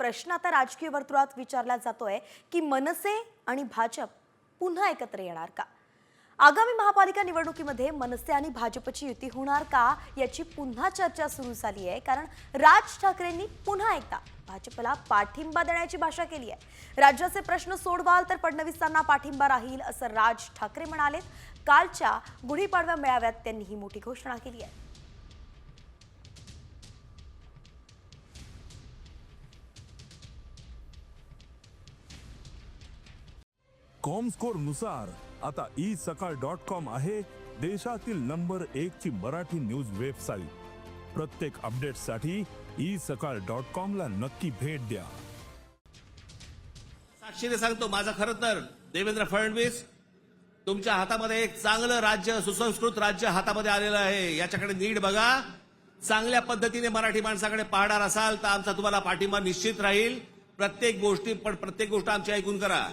प्रश्न आता राजकीय वर्तुळात विचारला जातोय की मनसे आणि भाजप पुन्हा एकत्र येणार का? आगामी महापालिका निवडणुकीमध्ये मनसे आणि भाजपची युती होणार का याची पुन्हा चर्चा सुरू झाली आहे. कारण राज ठाकरेंनी पुन्हा एकदा भाजपला पाठिंबा देण्याची भाषा केली आहे. राज्याचे प्रश्न सोडवाल तर फडणवीसांना पाठिंबा राहील असं राज ठाकरे म्हणालेत. कालच्या गुढीपाडव्या मेळाव्यात त्यांनी ही मोठी घोषणा केली आहे. कॉमस्कोरनुसार आता ई सकाळ डॉट कॉम आहे देशातील नंबर एक ची मराठी न्यूज वेबसाईट प्रत्येक अपडेटसाठी ई सकाळ डॉट कॉम ला नक्की भेट द्या. साक्षीने सांगतो माझं खरं तर देवेंद्र फडणवीस तुमच्या हातामध्ये एक चांगलं राज्य सुसंस्कृत राज्य हातामध्ये आलेलं आहे. याच्याकडे नीट बघा. चांगल्या पद्धतीने मराठी माणसाकडे पाहणार असाल तर आमचा तुम्हाला पाठिंबा निश्चित राहील. प्रत्येक गोष्टी पण प्रत्येक गोष्ट आमची ऐकून करा.